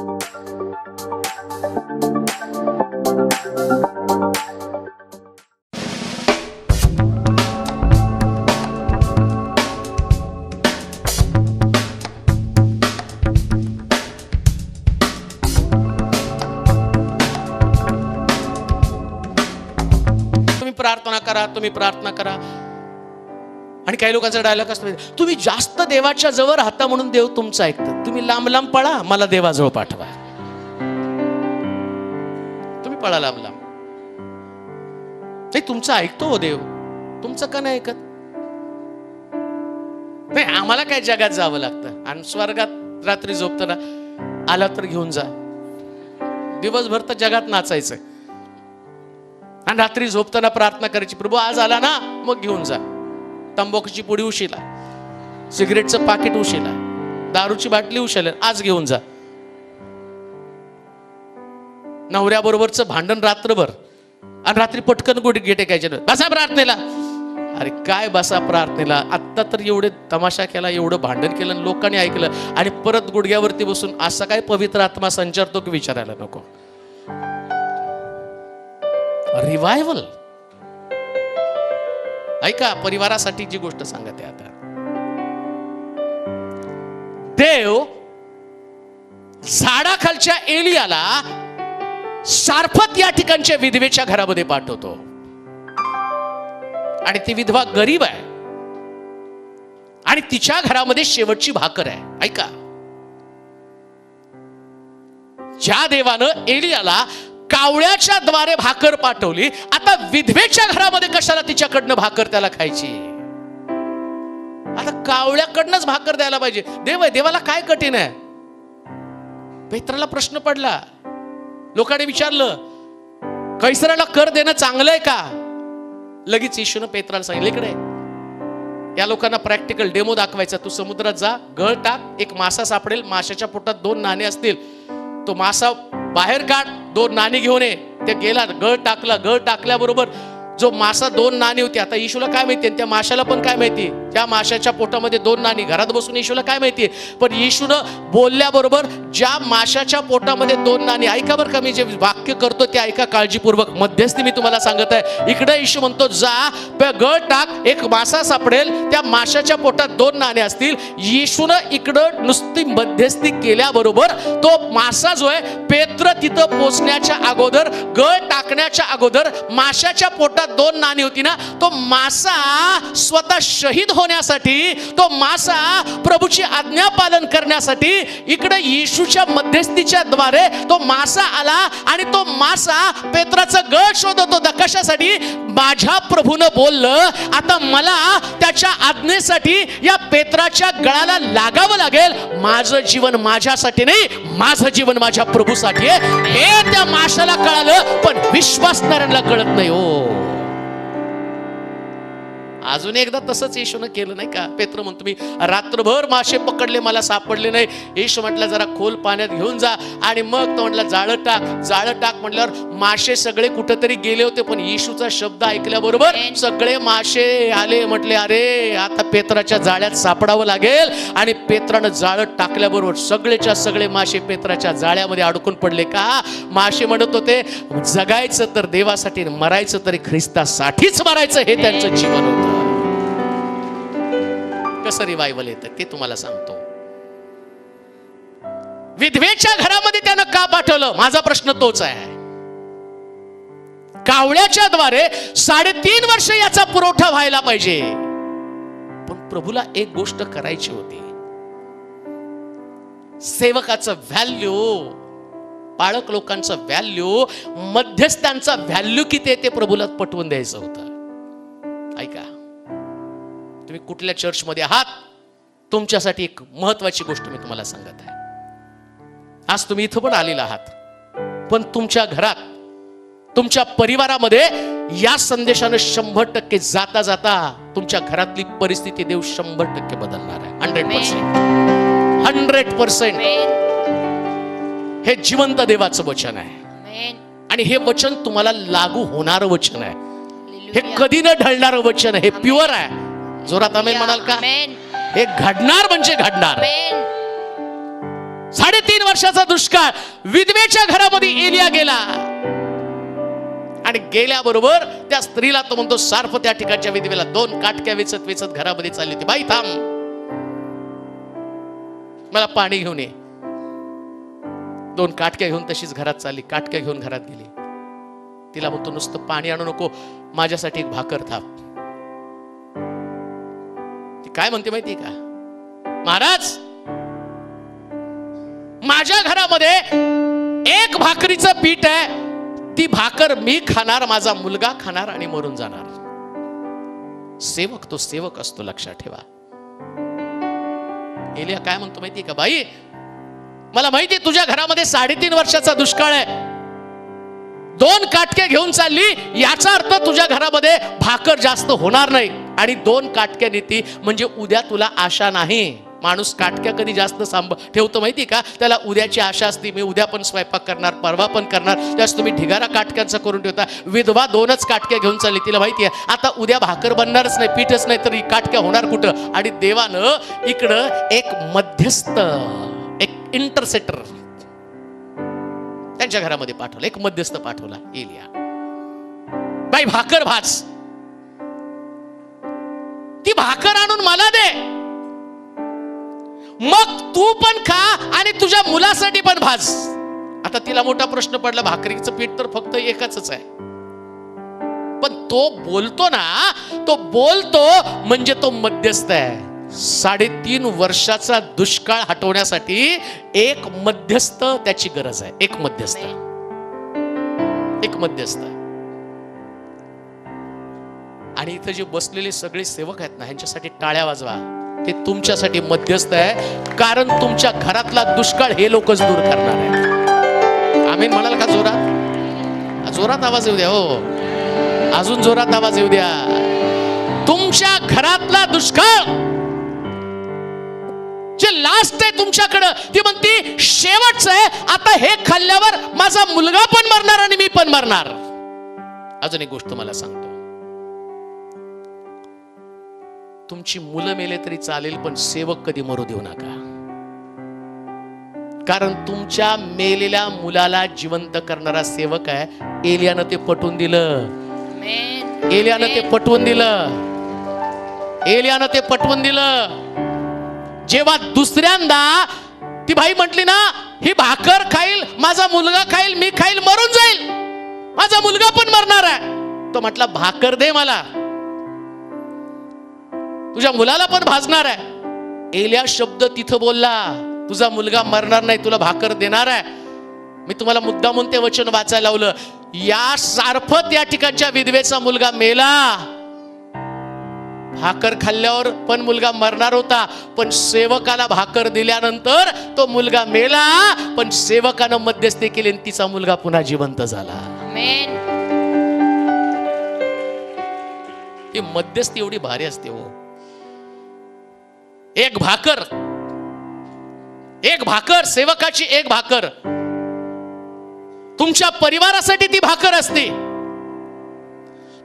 तुम्ही प्रार्थना करा तुम्ही प्रार्थना करा. आणि काही लोकांचा डायलॉग असतो. तुम्ही जास्त देवाच्या जवळ राहता म्हणून देव तुमचं ऐकतं तुम्ही लांब लांब पळा मला देवाजवळ पाठवा. तुम्ही पळा लांब लांब. नाही तुमचं ऐकतो हो देव. तुमचं का नाही ऐकत? नाही आम्हाला काय जगात जावं लागतं? आणि स्वर्गात रात्री झोपताना आला तर घेऊन जा. दिवसभर तर जगात नाचायचं. आणि रात्री झोपताना प्रार्थना करायची प्रभू आज आला ना मग घेऊन जा. तंबाखूची पुडी उशीला सिगरेटचं पाकिट उशीला दारूची बाटली उशीला आज घेऊन जा. नवऱ्याबरोबरचं भांडण रात्रभर आणि रात्री पटकन गोडी गेटे काय बसा प्रार्थनेला. अरे काय बसा प्रार्थनेला? आत्ता तर एवढे तमाशा केला एवढं भांडण केलं आणि लोकांनी ऐकलं आणि परत गुडघ्यावरती बसून असा काय पवित्र आत्मा संचारतो की विचारायला नको? रिवायवल ऐका परिवारासाठी जी गोष्ट सांगते आता. देव झाडाखालच्या एलियाला सारफत या ठिकाणच्या विधवेच्या घरामध्ये पाठवतो. आणि ती विधवा गरीब आहे. आणि तिच्या घरामध्ये शेवटची भाकर आहे. ऐका. ज्या देवानं एलियाला कावळ्याच्या द्वारे भाकर पाठवली. आता विधवेच्या घरामध्ये कशाला तिच्याकडनं भाकर त्याला खायची? आता कावळ्याकडनंच भाकर द्यायला पाहिजे. देव आहे देवाला काय कठीण आहे? पेत्राला प्रश्न पडला. लोकांनी विचारलं कैसराला कर देणं चांगलं आहे का? लगेच येशून पेत्राला सांगितलं इकडे. या लोकांना प्रॅक्टिकल डेमो दाखवायचा तू समुद्रात जा गळ टाक एक मासा सापडेल माशाच्या पोटात दोन नाणे असतील. तो मासा बाहेर काढ दोन नाणी घेऊन ये. ते गेला गळ टाकला गळ टाकल्याबरोबर जो मासा दोन नाणी होती आता येशूला काय माहिती? त्या माशाला पण काय माहिती? त्या माशाच्या पोटामध्ये दोन नाणी. घरात बसून येशूला काय माहिती पण येशूनं बोलल्याबरोबर ज्या माशाच्या पोटामध्ये दोन नाणी ऐका बरं का मी जे वाक्य करतो ते ऐका काळजीपूर्वक. मध्यस्थी मी तुम्हाला सांगत आहे. इकडे येशू म्हणतो जा गळ टाक एक मासा सापडेल त्या माशाच्या पोटात दोन नाणे असतील. येशूनं इकडं नुसती मध्यस्थी केल्याबरोबर तो मासा जो आहे पेत्र तिथं पोचण्याच्या अगोदर गळ टाकण्याच्या अगोदर माशाच्या पोटात दोन नाणी होती ना तो मासा स्वतः शहीद होण्यासाठी तो मासा प्रभूची आज्ञा पालन करण्यासाठी इकडे येशूच्या मध्यस्थीच्या द्वारे तो मासा आला आणि तो मासा पेत्राचा गळ शोधत होता. कशासाठी? माझ्या प्रभूनं बोललं आता मला त्याच्या आज्ञेसाठी या पेत्राच्या गळाला लागावं लागेल. माझं जीवन माझ्यासाठी नाही माझं जीवन माझ्या प्रभूसाठी आहे. हे त्या माशाला कळालं पण विश्वासणाऱ्यांना कळत नाही हो. अजून एकदा तसंच येशूनं केलं नाही का? पेत्र म्हणतो मी रात्रभर मासे पकडले मला सापडले नाही. येशू म्हटलं जरा खोल पाण्यात घेऊन जा. आणि मग तो म्हटलं जाळं टाक जाळं टाक म्हटल्यावर मासे सगळे कुठंतरी गेले होते पण येशूचा शब्द ऐकल्याबरोबर सगळे मासे आले. म्हटले अरे आता पेत्राच्या जाळ्यात सापडावं लागेल. आणि पेत्रानं जाळं टाकल्याबरोबर सगळेच्या सगळे मासे पेत्राच्या जाळ्यामध्ये अडकून पडले का? मासे म्हणत होते जगायचं तर देवासाठी मरायचं तरी ख्रिस्तासाठीच मरायचं. हे त्यांचं जीवन होतं. कसं रिवायवल येतं ते तुम्हाला सांगतो. विधवेच्या घरामध्ये त्यानं का पाठवलं? माझा प्रश्न तोच आहे. कावळ्याच्या द्वारे साडेतीन वर्ष याचा पुरवठा व्हायला पाहिजे. पण प्रभूला एक गोष्ट करायची होती. सेवकाचं व्हॅल्यू पाळक लोकांचं व्हॅल्यू मध्यस्थांचा व्हॅल्यू किती आहे ते प्रभूला पटवून द्यायचं होतं. तुम्ही कुठल्या चर्चमध्ये आहात? तुमच्यासाठी एक महत्वाची गोष्ट मी तुम्हाला सांगत आहे. आज तुम्ही इथं पण आलेला आहात. पण तुमच्या घरात तुमच्या परिवारामध्ये या संदेशानं शंभर टक्के जाता जाता तुमच्या घरातली परिस्थिती देव शंभर टक्के बदलणार आहे. हंड्रेड पर्सेंट हंड्रेड पर्सेंट हे जिवंत देवाचं वचन आहे. आणि हे वचन तुम्हाला लागू होणारं वचन आहे. हे कधी न ढळणारं वचन आहे. हे प्युअर आहे. जोरात आमेन म्हणाल का? हे घडणार म्हणजे घडणार. साडेतीन वर्षाचा दुष्काळ विधवेच्या घरामध्ये एलिया गेला. आणि गेल्याबरोबर त्या स्त्रीला तो म्हणतो सार्फ त्या ठिकाणच्या विधवेला दोन काटक्या वेचत वेचत घरामध्ये चालली होती. बाई थांब. मला पाणी घेऊन ये. दोन काटक्या घेऊन तशीच घरात चालली. काटक्या घेऊन घरात गेली. तिला म्हणतो नुसतं पाणी आणू नको. माझ्यासाठी एक भाकर थाप. ती काय म्हणते माहिती का? महाराज माझ्या घरामध्ये एक भाकरीचं पीठ आहे ती भाकर मी खाणार माझा मुलगा खाणार आणि मरून जाणार. सेवक तो सेवक असतो लक्षात ठेवा. एलिया काय म्हणतो माहिती का? बाई मला माहिती तुझ्या घरामध्ये साडेतीन वर्षाचा दुष्काळ आहे. दोन काटके घेऊन चालली याचा अर्थ तुझ्या घरामध्ये भाकर जास्त होणार नाही. आणि दोन काटक्या नेती म्हणजे उद्या तुला आशा नाही. माणूस काटक्या कधी जास्त सांभ ठेवतो माहिती का? त्याला उद्याची आशा असते. मी उद्या पण स्वयंपाक करणार परवा पण करणार. त्यास तुम्ही ढिगारा काटक्यांचा करून ठेवता. विधवा दोनच काटक्या घेऊन चालली तिला माहिती आहे. आता उद्या भाकर बनणारच नाही पीठच नाही तर काटक्या होणार कुठं? आणि देवानं इकडं एक मध्यस्थ एक इंटरसेटर त्यांच्या घरामध्ये पाठवलं. एक मध्यस्थ पाठवला एलिया. बाई भाकर भाज. ती भाकर आणून मला दे. मग तू पण खा आणि तुझ्या मुलासाठी पण भाज. आता तिला मोठा प्रश्न पडला भाकरीचं पीठ तर फक्त एकच आहे. पण तो बोलतो ना तो बोलतो म्हणजे तो मध्यस्थ आहे. साडेतीन वर्षाचा दुष्काळ हटवण्यासाठी एक मध्यस्थ त्याची गरज आहे. एक मध्यस्थ. एक मध्यस्थ. आणि इथं जे बसलेले सगळे सेवक आहेत ना ह्यांच्यासाठी टाळ्या वाजवा. ते तुमच्यासाठी मध्यस्थ आहे कारण तुमच्या घरातला दुष्काळ हे लोकच दूर करणार आहे. आम्ही म्हणाल का जोरात? जोरात आवाज येऊ द्या हो, हो. अजून जोरात आवाज येऊ द्या. तुमच्या घरातला दुष्काळ! जे लास्ट आहे तुमच्याकडं ती म्हणती शेवटचं आहे. आता हे खाल्ल्यावर माझा मुलगा पण मरणार आणि मी पण मरणार. अजून एक गोष्ट मला सांगतो. तुमची मुलं मेले तरी चालेल पण सेवक कधी मरू देऊ नका. कारण तुमच्या मेलेल्या मुलाला जिवंत करणारा सेवक आहे. एलियानं ते पटवून दिलं. एलियानं ते पटवून दिलं. एलियानं ते पटवून दिलं. जेव्हा दुसऱ्यांदा ती भाई म्हटली ना ही भाकर खाईल माझा मुलगा खाईल मी खाईल मरून जाईल. माझा मुलगा पण मरणार आहे. तो म्हटला भाकर दे मला. तुझ्या मुलाला पण भाजणार आहे. एलिया शब्द तिथं बोलला तुझा मुलगा मरणार नाही तुला भाकर देणार आहे. मी तुम्हाला मुद्दा म्हणून ते वचन वाचायला लावलं. या सारफत या ठिकाणच्या विधवेचा मुलगा मेला. भाकर खाल्ल्यावर पण मुलगा मरणार होता पण सेवकाला भाकर दिल्यानंतर तो मुलगा मेला पण सेवकानं मध्यस्थी केली आणि तिचा मुलगा पुन्हा जिवंत झाला. ही मध्यस्थी एवढी भारी असते हो. एक भाकर. एक भाकर सेवकाची एक भाकर. तुमच्या परिवारासाठी ती भाकर असते.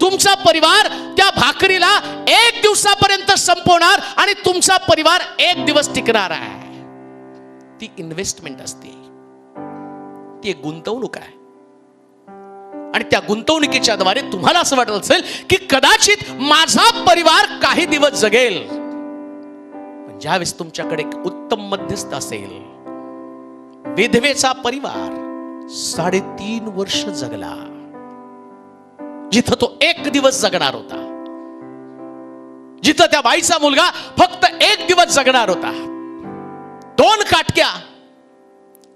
तुमचा परिवार त्या भाकरीला एक दिवसापर्यंत संपवणार आणि तुमचा परिवार एक दिवस टिकणार आहे. ती इन्व्हेस्टमेंट असते. ती एक गुंतवणूक आहे. आणि त्या गुंतवणुकीच्या द्वारे तुम्हाला असं वाटत असेल की कदाचित माझा परिवार काही दिवस जगेल. ज्यावेळेस तुमच्याकडे एक उत्तम मध्यस्थ असेल विधवेचा परिवार साडेतीन वर्ष जगला. जिथं तो एक दिवस जगणार होता जिथं त्या बाईचा मुलगा फक्त एक दिवस जगणार होता. दोन काटक्या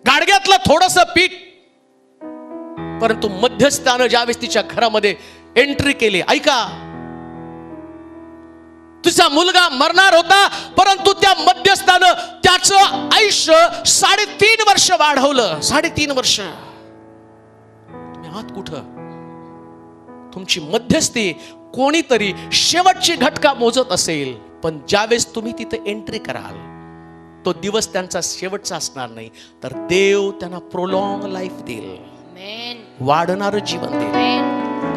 गाडग्यातलं थोडस पीठ परंतु मध्यस्थानं ज्यावेळेस तिच्या घरामध्ये एंट्री केली ऐका तुझा मुलगा मरणार होता परंतु त्या मध्यस्थानं त्याचं आयुष्य साडेतीन वर्ष वाढवलं. साडेतीन वर्ष. तुम्ही आहात कुठं? तुमची मध्यस्थी कोणीतरी शेवटची घटका मोजत असेल पण ज्यावेळेस तुम्ही तिथे एंट्री कराल तो दिवस त्यांचा शेवटचा असणार नाही तर देव त्यांना प्रोलॉंग लाईफ देईल. वाढणारं जीवन देईल.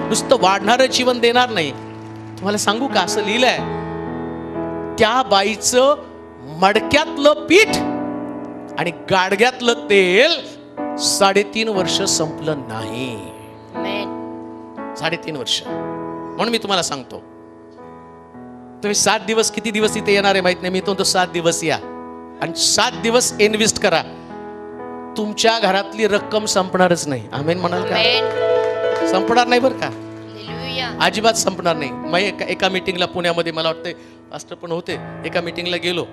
नुसतं वाढणारं जीवन देणार नाही. तुम्हाला सांगू का? असं लिहिलंय. त्या बाईचं मडक्यातलं पीठ आणि गाडग्यातलं तेल साडेतीन वर्ष संपलं नाही. साडेतीन वर्ष. म्हणून मी तुम्हाला सांगतो तुम्ही सात दिवस किती दिवस इथे येणार आहे माहीत नाही. मी तो सात दिवस या. आणि सात दिवस इन्व्हेस्ट करा. तुमच्या घरातली रक्कम संपणारच नाही. आमेन म्हणाल का. संपणार नाही बरं का. अजिबात संपणार नाही. मग एका एका मिटिंगला पुण्यामध्ये मला वाटतं मास्टर पण होते. एका मिटिंगला गेलो.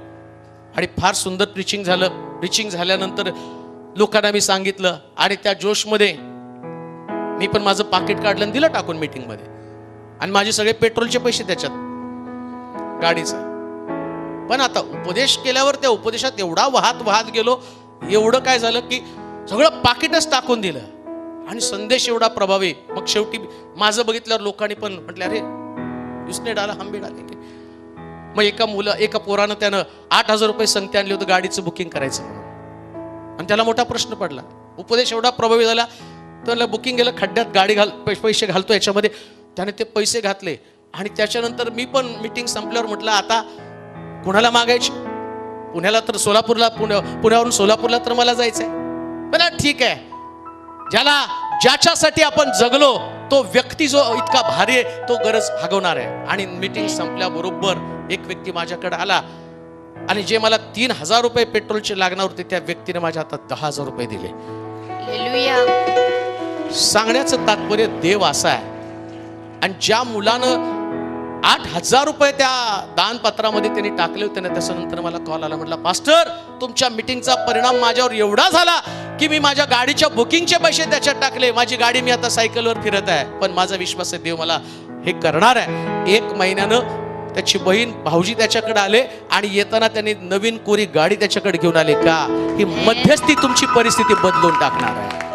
आणि फार सुंदर प्रिचिंग झालं. प्रिचिंग झाल्यानंतर लोकांना मी सांगितलं आणि त्या जोशमध्ये मी पण माझं पाकिट काढलं आणि दिलं टाकून मीटिंगमध्ये आणि माझे सगळे पेट्रोलचे पैसे त्याच्यात. गाडीचं. पण आता उपदेश केल्यावर त्या उपदेशात एवढा वाहत वाहत गेलो. एवढं काय झालं की सगळं पाकिटच टाकून दिलं. आणि संदेश एवढा प्रभावी. मग शेवटी माझं बघितल्यावर लोकांनी पण म्हटलं अरे उसने डाला हम डाले मग एका मुलं एका पोरानं त्यानं आठ हजार रुपये संगती आणली होतं गाडीचं बुकिंग करायचं म्हणून. आणि त्याला मोठा प्रश्न पडला. उपदेश एवढा प्रभावी झाला त्याला बुकिंग गेलं खड्ड्यात गाडी घाल पै- पैसे घालतो याच्यामध्ये. त्याने ते पैसे घातले. आणि त्याच्यानंतर मी पण मीटिंग संपल्यावर म्हटलं आता कुणाला मागायची? पुण्याला तर सोलापूरला पुण्या पुण्यावरून सोलापूरला तर मला जायचंय. पण ठीक आहे. ज्याला ज्याच्यासाठी आपण जगलो तो व्यक्ती जो इतका भारी आहे तो गरज भागवणार आहे. आणि मीटिंग संपल्याबरोबर एक व्यक्ती माझ्याकडे आला आणि जे मला तीन हजार रुपये पेट्रोलचे लागणार होते त्या व्यक्तीने माझ्या हातात दहा हजार रुपये दिले. सांगण्याचं तात्पर्य देव असा आहे. आणि ज्या मुलानं आठ हजार रुपये त्या दानपत्रामध्ये त्यांनी टाकले होते ना त्याच्यानंतर मला कॉल आला म्हटलं मास्टर तुमच्या मिटिंगचा परिणाम माझ्यावर एवढा झाला की मी माझ्या गाडीच्या बुकिंगचे पैसे त्याच्यात टाकले. माझी गाडी मी आता सायकलवर फिरत आहे पण माझा विश्वास आहे देव मला हे करणार आहे. एक महिन्यानं त्याची बहीण भाऊजी त्याच्याकडे आले आणि येताना त्यांनी नवीन कोरी गाडी त्याच्याकडे घेऊन आली. का? ही मध्यस्थी तुमची परिस्थिती बदलून टाकणार आहे.